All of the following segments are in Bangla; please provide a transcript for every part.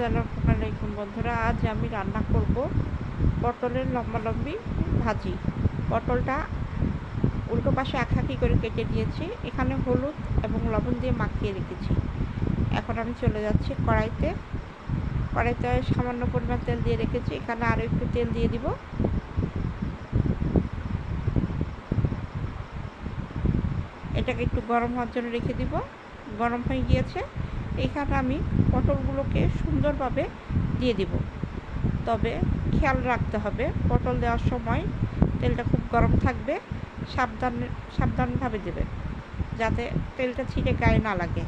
আসসালামু আলাইকুম বন্ধুরা, আজ আমি রান্না করব পটলের লম্বালম্বি ভাজি। পটলটা উল্টো পাশে আঁকাকি করে কেটে দিয়েছি এখানে হলুদ এবং লবণ দিয়ে মাখিয়ে রেখেছি। এখন আমি চলে যাচ্ছি কড়াইতে। কড়াইতে সামান্য পরিমাণ তেল দিয়ে রেখেছি, এখানে আরও একটু তেল দিয়ে দিব। এটাকে একটু গরম হওয়ার জন্য রেখে দিব। গরম হয়ে গিয়েছে এখানে আমি পটলগুলোকে সুন্দরভাবে দিয়ে দিব। তবে খেয়াল রাখতে হবে, পটল দেওয়ার সময় তেলটা খুব গরম থাকবে, সাবধান, সাবধানভাবে দেবে যাতে তেলটা ছিটে গায়ে না লাগে।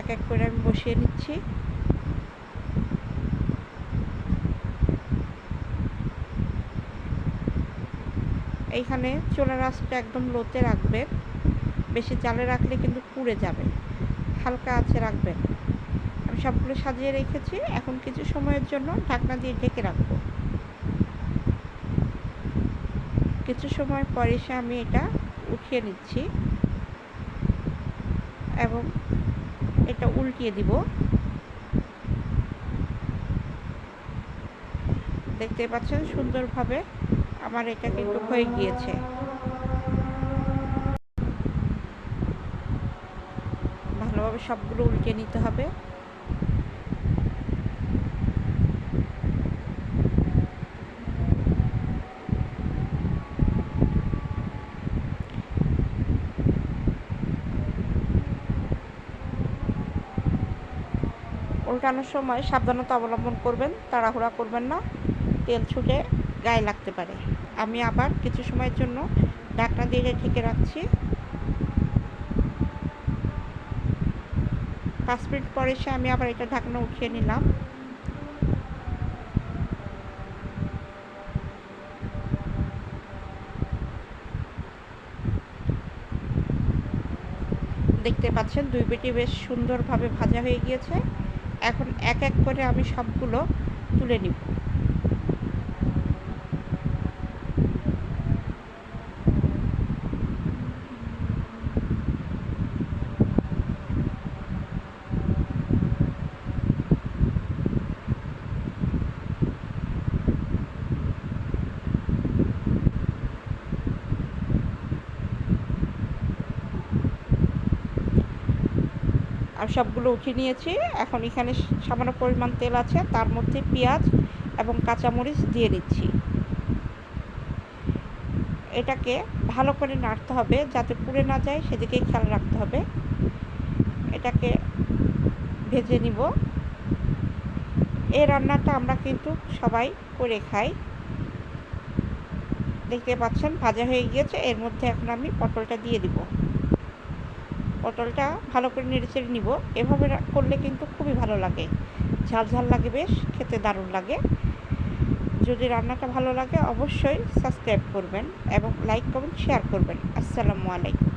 এক এক করে আমি বসিয়ে নিচ্ছি। এইখানে চুলার আঁচটা একদম লোতে রাখবেন বেশি জালে রাখলে কিন্তু পুড়ে যাবে। হালকা আছে রাখবেন। আমি সবগুলো সাজিয়ে রেখেছি। এখন কিছু সময়ের জন্য ঢাকনা দিয়ে ঢেকে রাখব। কিছু সময় পরে এসে আমি এটা উঠিয়ে নিচ্ছি। এবং এটা উল্টিয়ে দিব। দেখতে পাচ্ছেন সুন্দরভাবে আমার এটা কিন্তু হয়ে গিয়েছে। ভালোভাবে সবগুলো উল্টে নিতে হবে। উল্টানোর সময় সাবধানতা অবলম্বন করবেন, তাড়াহুড়া করবেন না, তেল ছুটে গায়ে লাগতে পারে। আমি আবার কিছু সময়ের জন্য ঢাকনা দিয়ে ঢেকে রাখছি। পাঁচ মিনিট পরে এসে আমি আবার এটা ঢাকনা উঠিয়ে নিলাম। দেখতে পাচ্ছেন দুই পেটি বেশ সুন্দরভাবে ভাজা হয়ে গিয়েছে। এখন এক এক করে আমি সবগুলো তুলে নিব। আর সবগুলো উঠিয়ে নিয়েছি। এখন এখানে সামান্য পরিমাণ তেল আছে, তার মধ্যে পেঁয়াজ এবং কাঁচামরিচ দিয়ে দিচ্ছি। এটাকে ভালো করে নাড়তে হবে যাতে পুড়ে না যায়, সেদিকেই খেয়াল রাখতে হবে। এটাকে ভেজে নিব। এই রান্নাটা আমরা কিন্তু সবাই করে খাই। দেখতে পাচ্ছেন, ভাজা হয়ে গিয়েছে। এর মধ্যে এখন আমি পটলটা দিয়ে দিব। পটলটা ভালো করে নেড়ে চেড়ে নিব। এভাবে করলে কিন্তু খুবই ভালো লাগে। ঝাল ঝাল লাগে বেশ, খেতে দারুণ লাগে। যদি রান্নাটা ভালো লাগে অবশ্যই সাবস্ক্রাইব করবেন এবং লাইক, কমেন্ট, শেয়ার করবেন। আসসালামু আলাইকুম।